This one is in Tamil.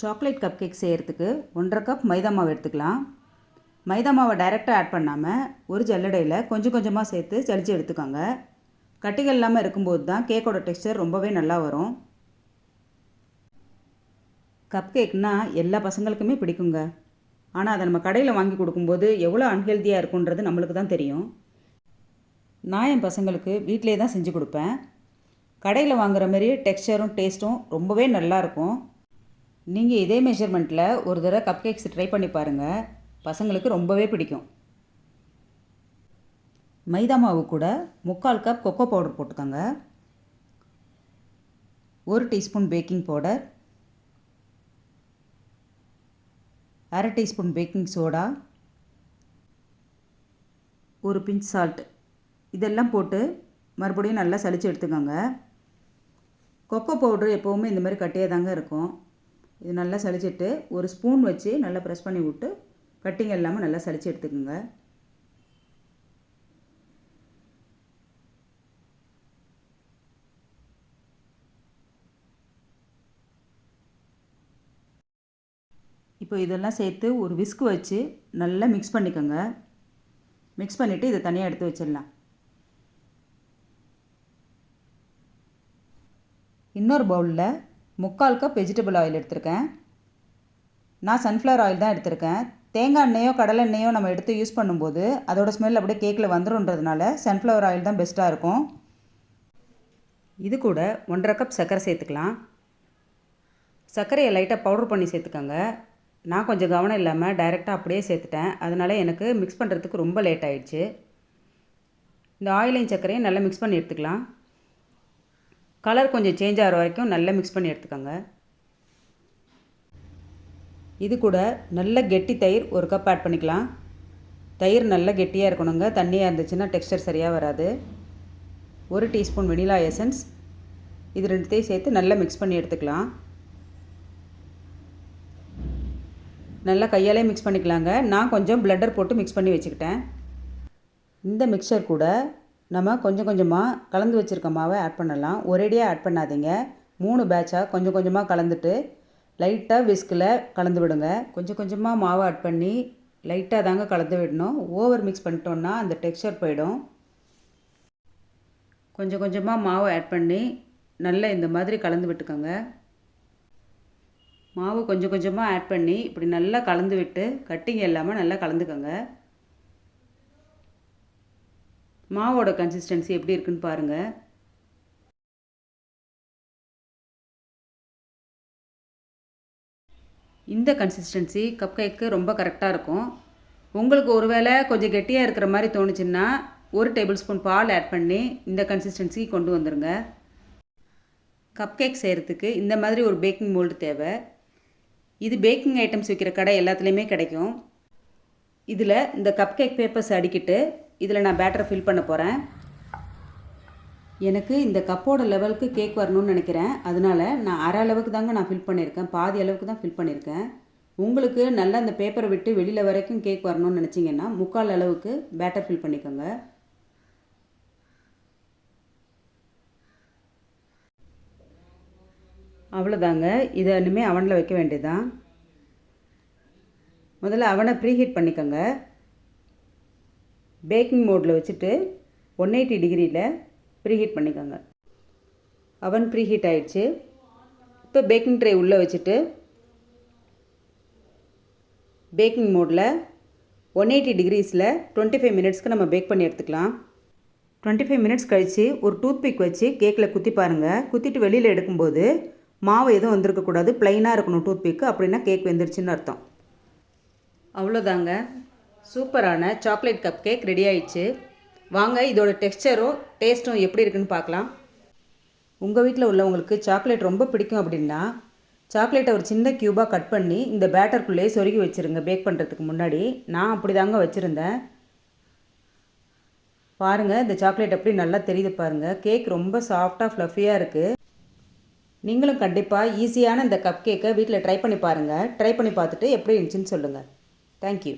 சாக்லேட் கப் கேக் செய்கிறதுக்கு ஒன்றரை கப் மைதா மாவு எடுத்துக்கலாம். மைதா மாவை டைரெக்டாக ஆட் பண்ணாமல் ஒரு ஜல்லடையில் கொஞ்சம் கொஞ்சமாக சேர்த்து ஜலிச்சு எடுத்துக்கோங்க. கட்டிகள் இல்லாமல் இருக்கும்போது தான் கேக்கோட டெக்ஸ்டர் ரொம்பவே நல்லா வரும். கப் கேக்னால் எல்லா பசங்களுக்குமே பிடிக்குங்க. ஆனால் அதை நம்ம கடையில் வாங்கி கொடுக்கும்போது எவ்வளோ அன்ஹெல்த்தியாக இருக்குன்றது நம்மளுக்கு தான் தெரியும். நான் என் பசங்களுக்கு வீட்டிலே தான் செஞ்சு கொடுப்பேன். கடையில் வாங்குகிற மாதிரி டெக்ஸ்டரும் டேஸ்ட்டும் ரொம்பவே நல்லாயிருக்கும் நீங்கள் இதே மெஷர்மெண்ட்டில் ஒரு தடவை கப் கேக்ஸ் ட்ரை பண்ணி பாருங்கள் பசங்களுக்கு ரொம்பவே பிடிக்கும். மைதா மாவு கூட முக்கால் கப் கொக்கோ பவுடர் போட்டுக்கோங்க. ஒரு டீஸ்பூன் பேக்கிங் பவுடர் அரை டீஸ்பூன் பேக்கிங் சோடா ஒரு பிஞ்ச் சால்ட் இதெல்லாம் போட்டு மறுபடியும் நல்லா சளிச்சு எடுத்துக்கோங்க. கொக்கோ பவுட்ரு எப்போவுமே இந்த மாதிரி கட்டியே தாங்க இருக்கும். இது நல்லா சளிச்சிட்டு ஒரு ஸ்பூன் வச்சு நல்லா ப்ரெஸ் பண்ணி விட்டு கட்டிங் இல்லாமல் நல்லா சளிச்சு எடுத்துக்கோங்க. இப்போ இதெல்லாம் சேர்த்து ஒரு விஸ்கு வச்சு நல்லா மிக்ஸ் பண்ணிக்கோங்க. மிக்ஸ் பண்ணிவிட்டு இதை தனியாக எடுத்து வச்சிடலாம். இன்னொரு பவுலில் முக்கால் கப் வெஜிடபிள் ஆயில் எடுத்திருக்கேன். நான் சன்ஃப்ளவர் ஆயில் தான் எடுத்திருக்கேன். தேங்காய் எண்ணெயோ கடலை எண்ணெயோ நம்ம எடுத்து யூஸ் பண்ணும்போது அதோட ஸ்மெல் அப்படியே கேக்கில் வந்துருன்றதுனால சன்ஃப்ளவர் ஆயில் தான் பெஸ்ட்டாக இருக்கும். இது கூட ஒன்றரை கப் சர்க்கரை சேர்த்துக்கலாம். சர்க்கரையை லைட்டாக பவுடர் பண்ணி சேர்த்துக்கோங்க. நான் கொஞ்சம் கவனம் இல்லாமல் டைரெக்டாக அப்படியே சேர்த்துட்டேன். அதனால் எனக்கு மிக்ஸ் பண்ணுறதுக்கு ரொம்ப லேட் ஆயிடுச்சு. இந்த ஆயிலையும் சர்க்கரையும் நல்லா மிக்ஸ் பண்ணி எடுத்துக்கலாம். கலர் கொஞ்சம் சேஞ்ச் ஆகிற வரைக்கும் நல்லா மிக்ஸ் பண்ணி எடுத்துக்கோங்க. இது கூட நல்ல கெட்டி தயிர் ஒரு கப் ஆட் பண்ணிக்கலாம். தயிர் நல்ல கெட்டியாக இருக்கணுங்க. தண்ணியாக இருந்துச்சுன்னா டெக்ஸ்டர் சரியாக வராது. ஒரு டீஸ்பூன் வெனிலா எசன்ஸ் இது ரெண்டுத்தையும் சேர்த்து நல்லா மிக்ஸ் பண்ணி எடுத்துக்கலாம். நல்லா கையாலே மிக்ஸ் பண்ணிக்கலாங்க. நான் கொஞ்சம் பிளட்டர் போட்டு மிக்ஸ் பண்ணி வச்சுக்கிட்டேன். இந்த மிக்சர் கூட நம்ம கொஞ்சம் கொஞ்சமாக கலந்து வச்சுருக்க மாவை ஆட் பண்ணலாம். ஒரேடியாக ஆட் பண்ணாதீங்க. மூணு பேட்சாக கொஞ்சம் கொஞ்சமாக கலந்துட்டு லைட்டாக விஸ்கில் கலந்து விடுங்க. கொஞ்சம் கொஞ்சமாக மாவை ஆட் பண்ணி லைட்டாக தாங்க கலந்து விடணும். ஓவர் மிக்ஸ் பண்ணிட்டோன்னா அந்த டெக்ஸ்சர் போயிடும். கொஞ்சம் கொஞ்சமாக மாவை ஆட் பண்ணி நல்லா இந்த மாதிரி கலந்து விட்டுக்கோங்க. மாவு கொஞ்சம் கொஞ்சமாக ஆட் பண்ணி இப்படி நல்லா கலந்து விட்டு கட்டிங் இல்லாமல் நல்லா கலந்துக்கோங்க. மாவோட கன்சிஸ்டன்சி எப்படி இருக்குன்னு பாருங்கள் இந்த கன்சிஸ்டன்சி கப் கேக்கு ரொம்ப கரெக்டாக இருக்கும். உங்களுக்கு ஒருவேளை கொஞ்சம் கெட்டியாக இருக்கிற மாதிரி தோணுச்சுன்னா ஒரு டேபிள் ஸ்பூன் பால் ஆட் பண்ணி இந்த கன்சிஸ்டன்சி கொண்டு வந்துடுங்க கப் கேக் செய்கிறதுக்கு இந்த மாதிரி ஒரு பேக்கிங் மோல்டு தேவை. இது பேக்கிங் ஐட்டம்ஸ் விற்கிற கடை எல்லாத்துலேயுமே கிடைக்கும். இதில் இந்த கப் கேக் பேப்பர்ஸ் அடிக்கிட்டு இதில் நான் பேட்டரை ஃபில் பண்ண போகிறேன் எனக்கு இந்த கப்போட லெவலுக்கு கேக் வரணும்னு நினைக்கிறேன். அதனால் நான் அரை அளவுக்கு தாங்க நான் ஃபில் பண்ணியிருக்கேன். பாதி அளவுக்கு தான் ஃபில் பண்ணியிருக்கேன். உங்களுக்கு நல்லா அந்த பேப்பரை விட்டு வெளியில் வரைக்கும் கேக் வரணும்னு நினச்சிங்கன்னா முக்கால் அளவுக்கு பேட்டர் ஃபில் பண்ணிக்கோங்க. அவ்வளோதாங்க இதை இனிமேல் அவனில் வைக்க வேண்டியதான் முதல்ல அவனை ப்ரீஹீட் பண்ணிக்கோங்க. பேக்கிங் மோடில் வச்சுட்டு ஒன் எயிட்டி டிகிரியில் ப்ரீஹீட் பண்ணிக்கோங்க. அவன் ப்ரீஹீட் ஆயிடுச்சு. இப்போ பேக்கிங் ட்ரே உள்ளே வச்சுட்டு பேக்கிங் மோடில் ஒன் எயிட்டி டிகிரிஸில் டுவெண்ட்டி ஃபைவ் மினிட்ஸ்க்கு நம்ம பேக் பண்ணி எடுத்துக்கலாம். டுவெண்ட்டி ஃபைவ் மினிட்ஸ் கழித்து ஒரு டூத் பிக் வச்சு கேக்கில் குத்தி பாருங்கள் குத்திட்டு வெளியில் எடுக்கும்போது மாவு எதுவும் வந்திருக்கக்கூடாது. ப்ளைனாக இருக்கணும் டூத் பிக்கு அப்படின்னா கேக் வெந்துருச்சுன்னு அர்த்தம். அவ்வளோதாங்க சூப்பரான சாக்லேட் கப் கேக் ரெடி ஆயிடுச்சு. வாங்க இதோட டெக்ஸ்சரும் டேஸ்ட்டும் எப்படி இருக்குன்னு பார்க்கலாம். உங்கள் வீட்டில் உள்ளவங்களுக்கு சாக்லேட் ரொம்ப பிடிக்கும் அப்படின்னா சாக்லேட்டை ஒரு சின்ன க்யூபாக கட் பண்ணி இந்த பேட்டருக்குள்ளேயே சொருகி வச்சுருங்க பேக் பண்ணுறதுக்கு முன்னாடி. நான் அப்படி தாங்க வச்சுருந்தேன். பாருங்கள் இந்த சாக்லேட் எப்படி நல்லா தெரியுது பாருங்கள் கேக் ரொம்ப சாஃப்டாக ஃப்ளஃபியாக இருக்குது நீங்களும் கண்டிப்பாக ஈஸியான இந்த கப் கேக்கை வீட்டில் ட்ரை பண்ணி பாருங்கள் ட்ரை பண்ணி பார்த்துட்டு எப்படி இருந்துச்சுன்னு சொல்லுங்கள் தேங்க்யூ